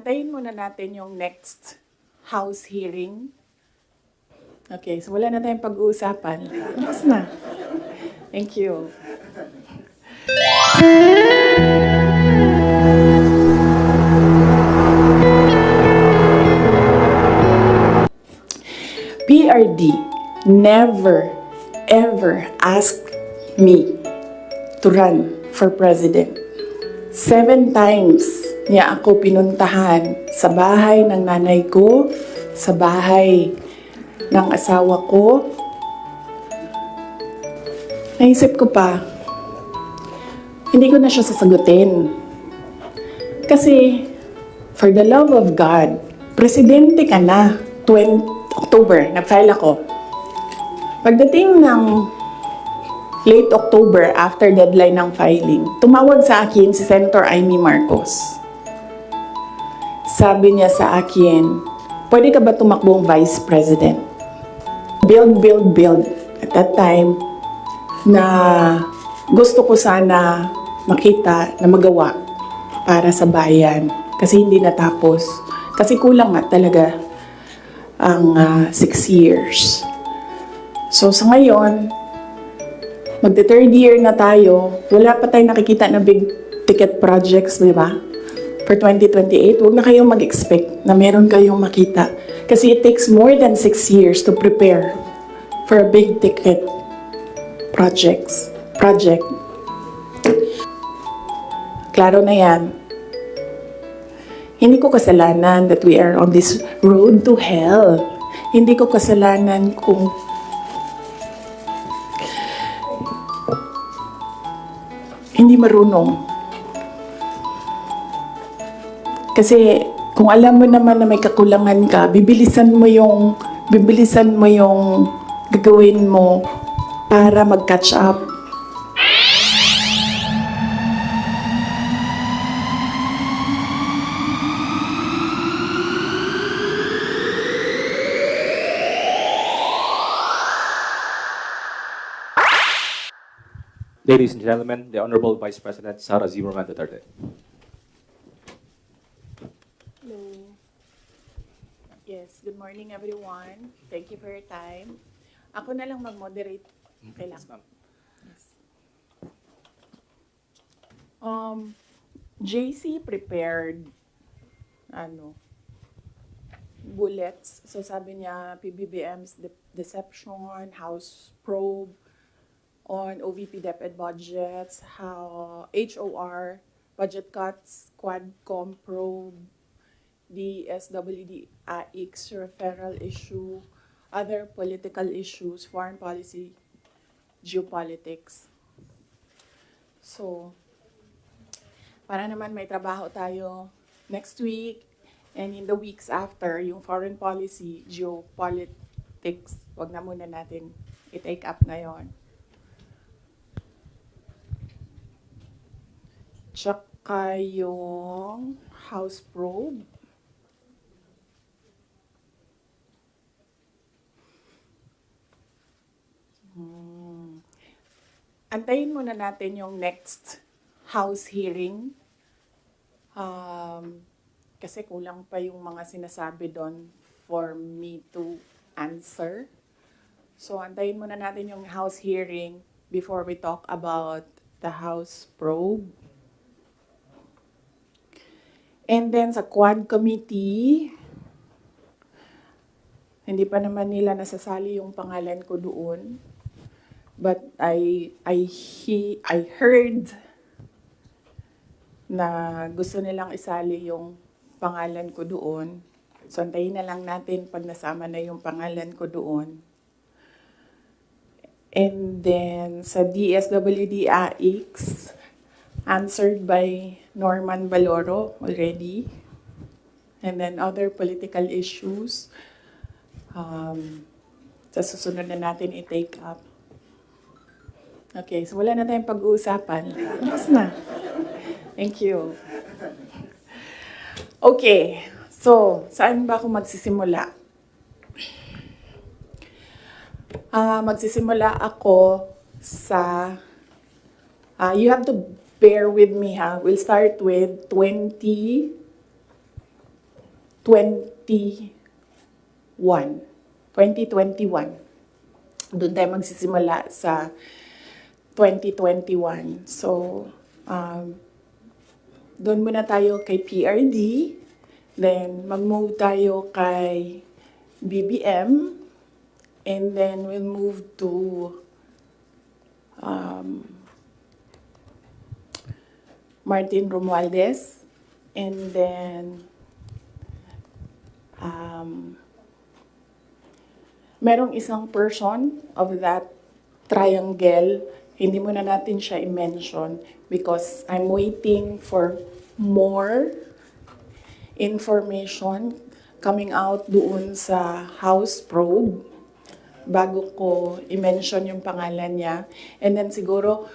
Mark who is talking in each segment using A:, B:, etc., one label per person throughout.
A: Antayin muna natin yung next House hearing. Okay, so wala na tayong pag-uusapan. Tapos na. Thank you. PRD never, ever asked me to run for president. Seven times niya ako pinuntahan sa bahay ng nanay ko, sa bahay ng asawa ko. Naisip ko pa, hindi ko na siya sasagutin. Kasi, for the love of God, presidente ka na. 20 October, nag-file ako. Pagdating ng late October, after deadline ng filing, tumawag sa akin si Senator Amy Marcos. Sabi niya sa akin, pwede ka ba tumakbong Vice President? Build, build, build. At that time, na gusto ko sana makita na magawa para sa bayan. Kasi hindi natapos. Kasi kulang nga talaga ang ah, six years. So sa ngayon, magte third year na tayo, wala pa tayong nakikita na big ticket projects, di ba? For 2028, huwag na kayong mag-expect na meron kayong makita. Kasi it takes more than six years to prepare for a big ticket projects, project. Klaro na yan. Hindi ko kasalanan that we are on this road to hell. Hindi ko kasalanan kung hindi marunong. Kasi kung alam mo naman na may kakulangan ka, bibilisan mo yung bibilisan mo yung gagawin mo para mag-catch up.
B: Ladies and gentlemen, the Honorable Vice President Sara Zimmerman III.
A: Yes, good morning everyone. Thank you for your time. Ako na lang mag-moderate. Okay lang.
B: Yes.
A: Um, JC prepared ano bullets. So sabi niya PBBM's de- deception, House probe on OVP DepEd budgets, how HOR budget cuts, Quadcom probe, DSWD AX referral issue, other political issues, foreign policy, geopolitics. So, para naman may trabaho tayo next week and in the weeks after, yung foreign policy, geopolitics, wag na muna natin i-take up ngayon. Tsaka yung house probe. Hmm. Antayin muna natin yung next house hearing. Um, kasi kulang pa yung mga sinasabi doon for me to answer. So, antayin muna natin yung house hearing before we talk about the house probe. And then sa quad committee, hindi pa naman nila nasasali yung pangalan ko doon. But I I he I heard na gusto nilang isali yung pangalan ko doon. So antayin na lang natin pag nasama na yung pangalan ko doon. And then sa DSWD AX, answered by Norman Baloro already. And then other political issues, um, sa susunod na natin i-take up. Okay, so wala na tayong pag-uusapan. Tapos na. Thank you. Okay, so saan ba ako magsisimula? Ah, magsisimula ako sa ah, you have to bear with me ha. We'll start with 20 2021. 2021. Doon tayo magsisimula sa 2021. So, um, doon muna tayo kay PRD. Then, mag-move tayo kay BBM. And then, we'll move to um, Martin Romualdez. And then, um, merong isang person of that triangle, hindi mo na natin siya i-mention because I'm waiting for more information coming out doon sa House probe bago ko i-mention yung pangalan niya. And then siguro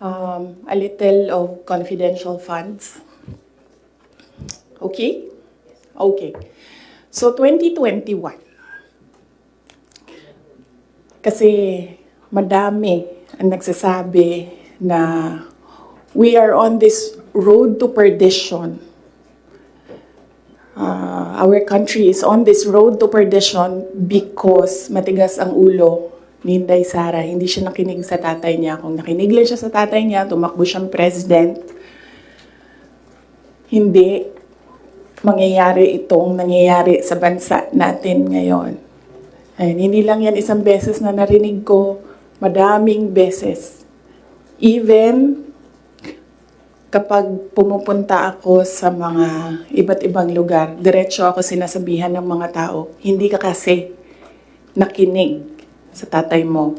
A: um, a little of confidential funds. Okay? Okay. So 2021. Kasi madami nagsasabi na we are on this road to perdition. Uh, our country is on this road to perdition because matigas ang ulo ni Inday Sara. Hindi siya nakinig sa tatay niya. Kung nakinig lang siya sa tatay niya, tumakbo siyang president, hindi mangyayari itong nangyayari sa bansa natin ngayon. Ayun, hindi lang yan isang beses na narinig ko, madaming beses. Even kapag pumupunta ako sa mga iba't ibang lugar, diretso ako sinasabihan ng mga tao, hindi ka kasi nakinig sa tatay mo.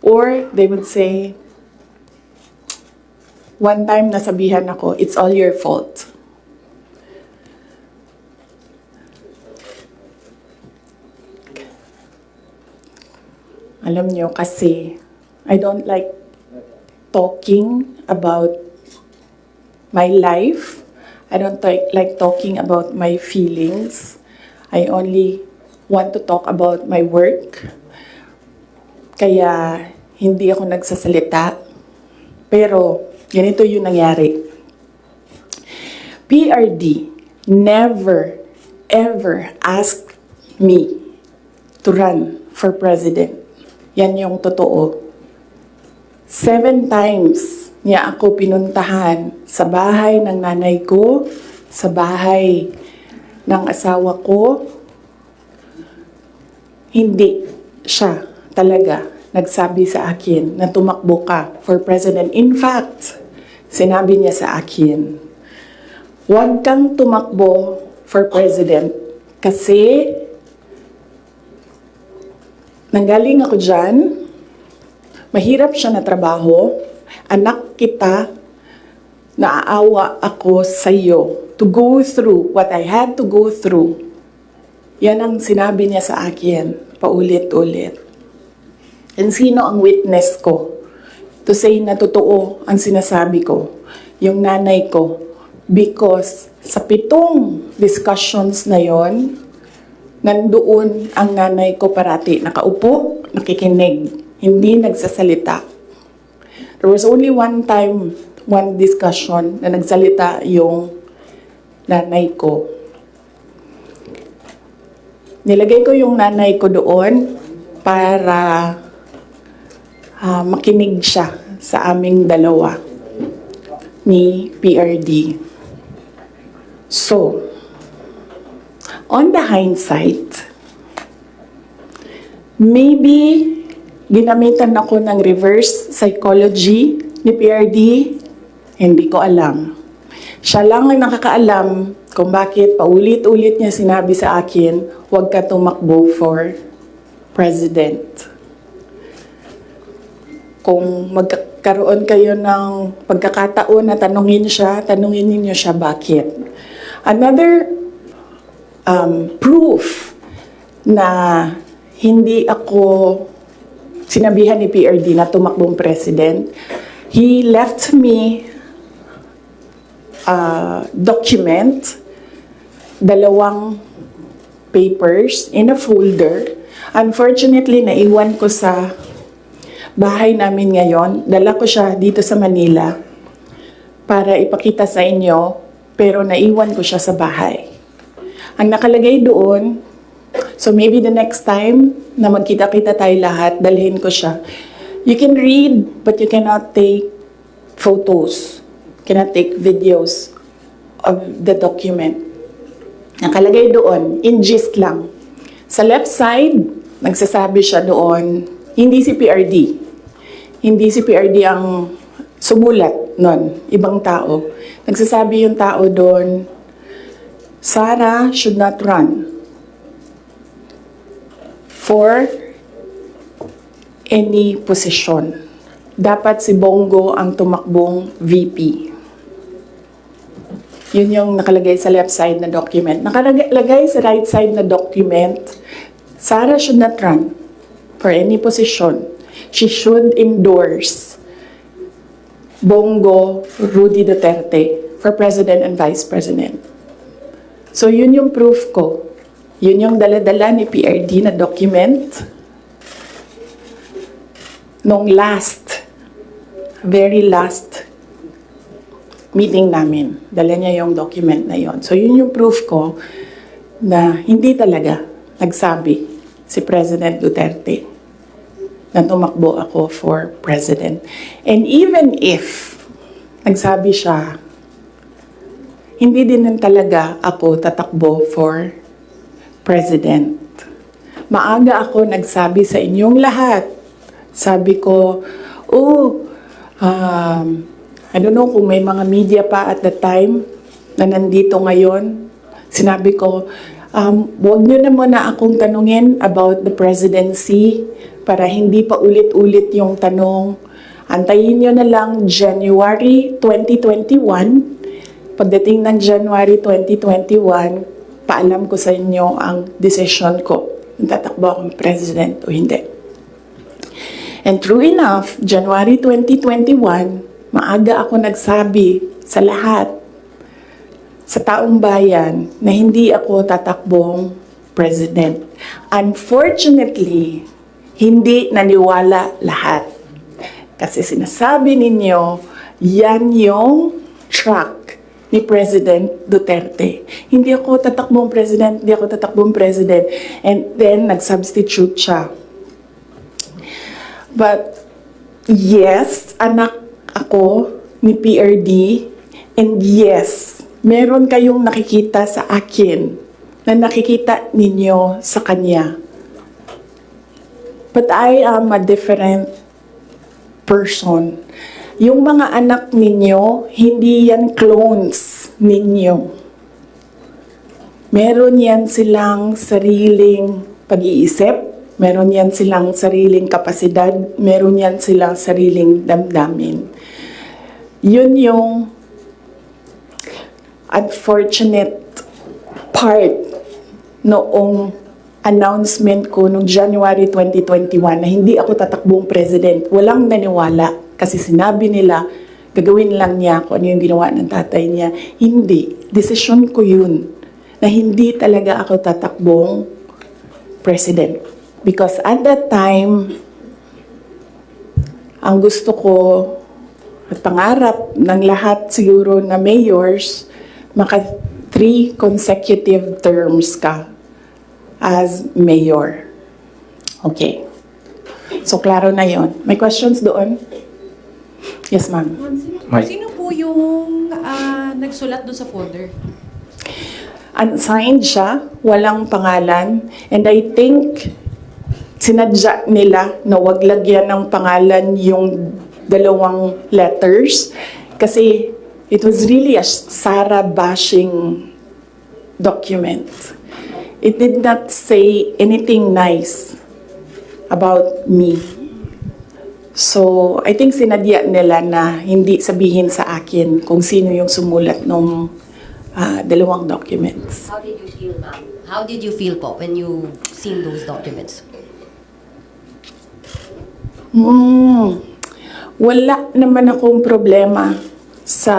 A: Or they would say, one time nasabihan ako, it's all your fault. Alam nyo, kasi I don't like talking about my life. I don't like, talking about my feelings. I only want to talk about my work. Kaya hindi ako nagsasalita. Pero ganito yung nangyari. PRD never ever asked me to run for president. Yan yung totoo. Seven times niya ako pinuntahan sa bahay ng nanay ko, sa bahay ng asawa ko. Hindi siya talaga nagsabi sa akin na tumakbo ka for president. In fact, sinabi niya sa akin, huwag kang tumakbo for president kasi nanggaling ako dyan, mahirap siya na trabaho, anak kita, naaawa ako sa iyo to go through what I had to go through. Yan ang sinabi niya sa akin, paulit-ulit. And sino ang witness ko to say na totoo ang sinasabi ko? Yung nanay ko. Because sa pitong discussions na yon, nandoon ang nanay ko parati nakaupo, nakikinig, hindi nagsasalita. There was only one time, one discussion na nagsalita yung nanay ko. Nilagay ko yung nanay ko doon para ah, makinig siya sa aming dalawa ni PRD. So, on the hindsight, maybe ginamitan ako ng reverse psychology ni PRD, hindi ko alam. Siya lang ang nakakaalam kung bakit paulit-ulit niya sinabi sa akin, huwag ka tumakbo for president. Kung magkakaroon kayo ng pagkakataon na tanungin siya, tanungin niyo siya bakit. Another um, proof na hindi ako sinabihan ni PRD na tumakbong president, he left me a document, dalawang papers in a folder. Unfortunately, naiwan ko sa bahay namin ngayon. Dala ko siya dito sa Manila para ipakita sa inyo, pero naiwan ko siya sa bahay. Ang nakalagay doon, so maybe the next time na magkita-kita tayo lahat, dalhin ko siya. You can read, but you cannot take photos, cannot take videos of the document. Nakalagay doon, in gist lang. Sa left side, nagsasabi siya doon, hindi si PRD. Hindi si PRD ang sumulat nun, ibang tao. Nagsasabi yung tao doon, Sarah should not run for any position. Dapat si Bongo ang tumakbong VP. Yun yung nakalagay sa left side na document. Nakalagay sa right side na document, Sarah should not run for any position. She should endorse Bongo Rudy Duterte for President and Vice President. So yun yung proof ko. Yun yung dala-dala ni PRD na document nung last, very last meeting namin. Dala niya yung document na yon. So yun yung proof ko na hindi talaga nagsabi si President Duterte na tumakbo ako for president. And even if nagsabi siya, hindi din talaga ako tatakbo for president. Maaga ako nagsabi sa inyong lahat. Sabi ko, oh, um, I don't know kung may mga media pa at the time na nandito ngayon. Sinabi ko, um, huwag nyo na muna akong tanungin about the presidency para hindi pa ulit-ulit yung tanong. Antayin nyo na lang January 2021. Pagdating ng January 2021, paalam ko sa inyo ang decision ko. Kung tatakbo akong president o hindi. And true enough, January 2021, maaga ako nagsabi sa lahat, sa taong bayan, na hindi ako tatakbong president. Unfortunately, hindi naniwala lahat. Kasi sinasabi ninyo, yan yung track ni President Duterte. Hindi ako tatakbong president, hindi ako tatakbong president. And then, nag-substitute siya. But, yes, anak ako ni PRD. And yes, meron kayong nakikita sa akin na nakikita ninyo sa kanya. But I am a different person. Yung mga anak ninyo, hindi yan clones ninyo. Meron yan silang sariling pag-iisip, meron yan silang sariling kapasidad, meron yan silang sariling damdamin. Yun yung unfortunate part noong announcement ko noong January 2021 na hindi ako tatakbong president. Walang naniwala kasi sinabi nila gagawin lang niya kung ano yung ginawa ng tatay niya. Hindi. Desisyon ko yun na hindi talaga ako tatakbong president. Because at that time, ang gusto ko at pangarap ng lahat siguro na mayors, maka three consecutive terms ka as mayor. Okay. So, klaro na yon. May questions doon? Yes, ma'am.
B: Mike.
C: Sino po yung ah, nagsulat doon sa folder?
A: Unsigned siya, walang pangalan, and I think sinadya nila na wag lagyan ng pangalan yung dalawang letters kasi it was really a Sarah bashing document. It did not say anything nice about me. So, I think sinadya nila na hindi sabihin sa akin kung sino yung sumulat ng dalawang documents.
D: How did you feel, ma'am? How did you feel po when you seen those documents?
A: Hmm. Wala naman akong problema sa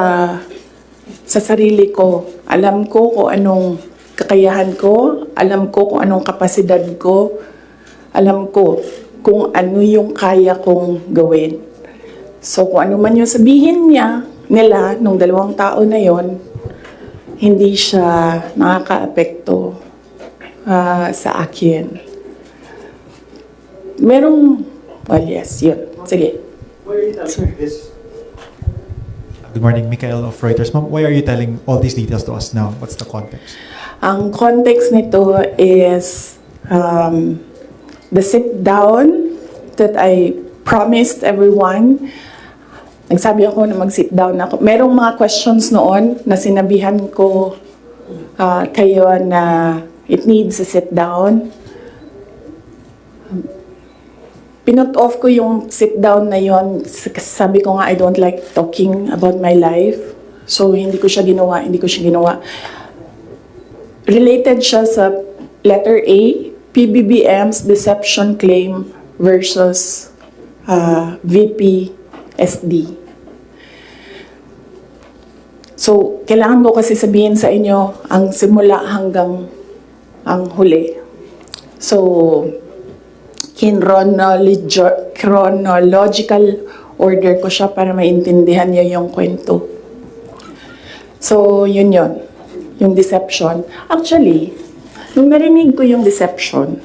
A: sa sarili ko. Alam ko kung anong kakayahan ko, alam ko kung anong kapasidad ko, alam ko kung ano yung kaya kong gawin. So kung ano man yung sabihin niya, nila, nung dalawang tao na yon, hindi siya nakaka-apekto ah, sa akin. Merong, well, yes, yun. Sige. Sir.
E: Good morning, Mikael of Reuters. Ma'am, why are you telling all these details to us now? What's the context?
A: Ang context nito is um, the sit down that I promised everyone. Nagsabi ako na mag-sit down ako. Merong mga questions noon na sinabihan ko ah, kayo na it needs a sit down. Pinut off ko yung sit down na yon. Sabi ko nga I don't like talking about my life. So hindi ko siya ginawa, hindi ko siya ginawa related siya sa letter A, PBBM's deception claim versus uh, VP SD. So, kailangan ko kasi sabihin sa inyo ang simula hanggang ang huli. So, chronologi- chronological order ko siya para maintindihan niyo yung kwento. So, yun yun. Yung deception. Actually, nung narinig ko yung deception,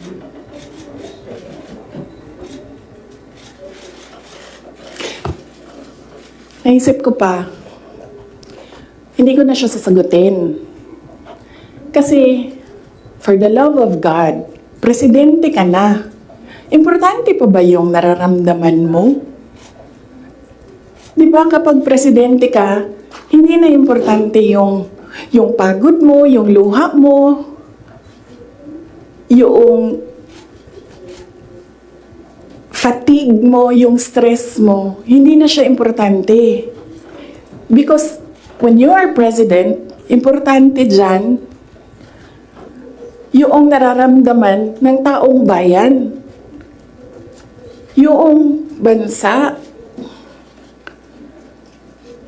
A: naisip ko pa, hindi ko na siya sasagutin. Kasi, for the love of God, presidente ka na. Importante pa ba yung nararamdaman mo? Di ba kapag presidente ka, hindi na importante yung, yung pagod mo, yung luha mo, yung fatigue mo, yung stress mo, hindi na siya importante. Because when you are president, importante dyan yung nararamdaman ng taong bayan. Yung bansa.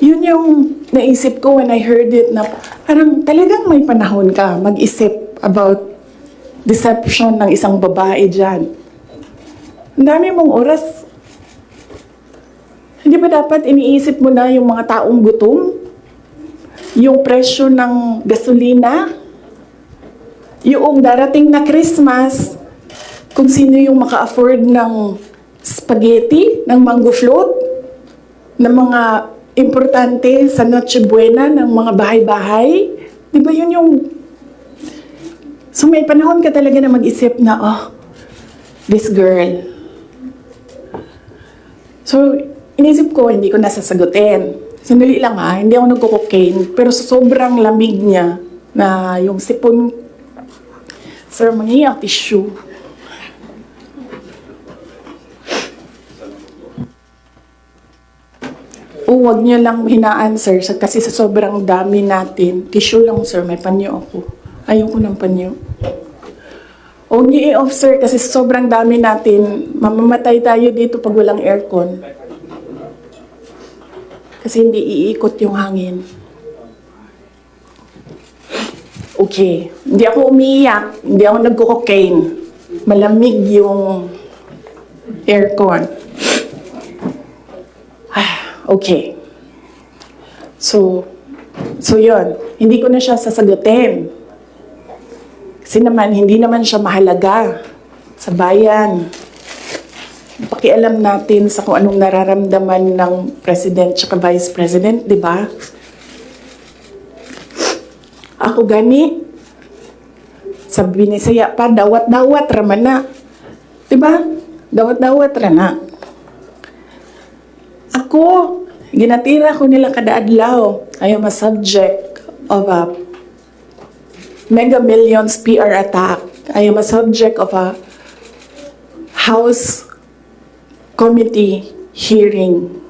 A: Yun yung naisip ko when I heard it na parang talagang may panahon ka mag-isip about deception ng isang babae dyan. Ang dami mong oras. Hindi ba dapat iniisip mo na yung mga taong gutom? Yung presyo ng gasolina? Yung darating na Christmas, kung sino yung maka-afford ng spaghetti, ng mango float, ng mga importante sa Noche Buena ng mga bahay-bahay. Di ba yun yung... So may panahon ka talaga na mag-isip na, oh, this girl. So, inisip ko, hindi ko nasasagutin. Sandali lang ha, hindi ako nagko-cocaine, pero sobrang lamig niya, na yung sipon, sir, mangiyak tissue. O, wag niyo lang hinaan, sir, kasi sa sobrang dami natin. Tissue lang, sir, may panyo ako. Ayoko ng panyo. Huwag niyo i-off, sir, kasi sobrang dami natin, mamamatay tayo dito pag walang aircon. Kasi hindi iikot yung hangin. Okay. Hindi ako umiiyak. Hindi ako nagko-cocaine. Malamig yung aircon. Ah, okay. So, so yun. Hindi ko na siya sasagutin. Kasi naman, hindi naman siya mahalaga sa bayan. Pakialam natin sa kung anong nararamdaman ng president at vice president, di ba? Ako gani, sa binisaya pa, dawat-dawat raman na. Di ba? Dawat-dawat ra na. Ako, ginatira ko nila kada adlaw. I am a subject of a Mega Millions PR attack. I am a subject of a House Committee hearing